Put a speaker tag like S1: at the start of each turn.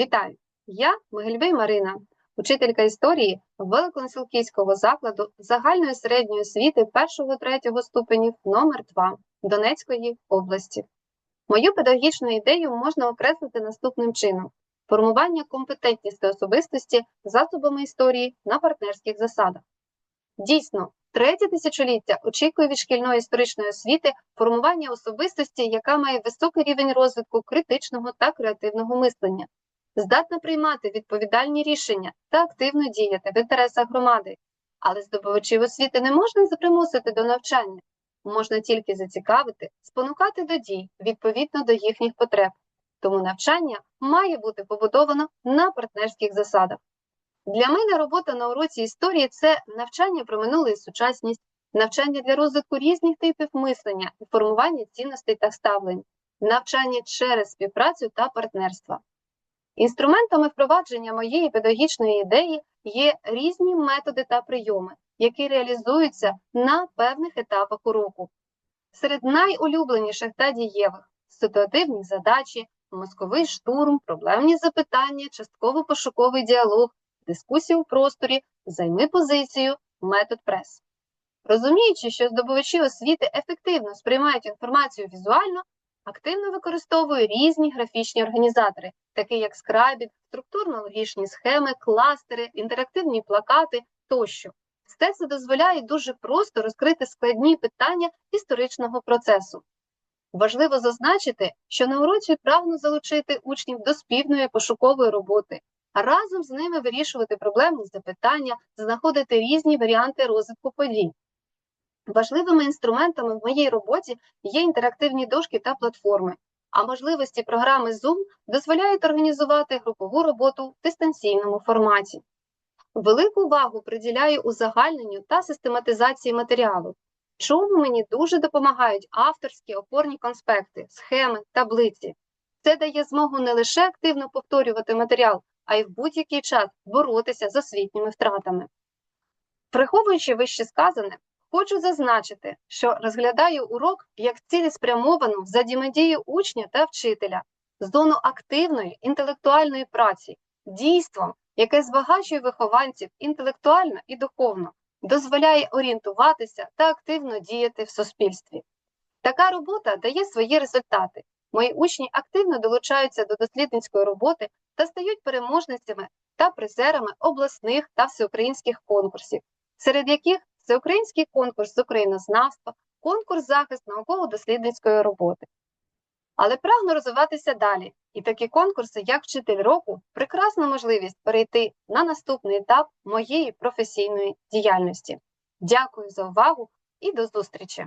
S1: Вітаю! Я Могильбей Марина, учителька історії Великонсілківського закладу загальної середньої освіти 1-3 ступенів номер 2 Донецької області. Мою педагогічну ідею можна окреслити наступним чином: формування компетентності особистості засобами історії на партнерських засадах. Дійсно, третє тисячоліття очікує від шкільної історичної освіти формування особистості, яка має високий рівень розвитку критичного та креативного мислення, здатна приймати відповідальні рішення та активно діяти в інтересах громади. Але здобувачів освіти не можна запримусити до навчання, можна тільки зацікавити, спонукати до дій відповідно до їхніх потреб. Тому навчання має бути побудовано на партнерських засадах. Для мене робота на уроці історії це навчання про минуле і сучасність, навчання для розвитку різних типів мислення і формування цінностей та ставлень, навчання через співпрацю та партнерство. Інструментами впровадження моєї педагогічної ідеї є різні методи та прийоми, які реалізуються на певних етапах уроку. Серед найулюбленіших та дієвих ситуативні задачі, мозковий штурм, проблемні запитання, частково-пошуковий діалог, дискусія у просторі, займи позицію, метод прес. Розуміючи, що здобувачі освіти ефективно сприймають інформацію візуально, активно використовую різні графічні організатори, такі як скрайбінг, структурно-логічні схеми, кластери, інтерактивні плакати тощо. Все дозволяє дуже просто розкрити складні питання історичного процесу. Важливо зазначити, що на уроці прагну залучити учнів до спільної пошукової роботи, а разом з ними вирішувати проблемні запитання, знаходити різні варіанти розвитку подій. Важливими інструментами в моїй роботі є інтерактивні дошки та платформи, а можливості програми Zoom дозволяють організувати групову роботу в дистанційному форматі. Велику увагу приділяю узагальненню та систематизації матеріалу, чому мені дуже допомагають авторські опорні конспекти, схеми, таблиці. Це дає змогу не лише активно повторювати матеріал, а й в будь-який час боротися з освітніми втратами. Приховуючи вище сказане, хочу зазначити, що розглядаю урок як цілеспрямовану взаємодію учня та вчителя, зону активної інтелектуальної праці, дійством, яке збагачує вихованців інтелектуально і духовно, дозволяє орієнтуватися та активно діяти в суспільстві. Така робота дає свої результати. Мої учні активно долучаються до дослідницької роботи та стають переможницями та призерами обласних та всеукраїнських конкурсів, серед яких всеукраїнський конкурс з українознавства, конкурс захист науково-дослідницької роботи. Але прагну розвиватися далі, і такі конкурси, як вчитель року, прекрасна можливість перейти на наступний етап моєї професійної діяльності. Дякую за увагу і до зустрічі!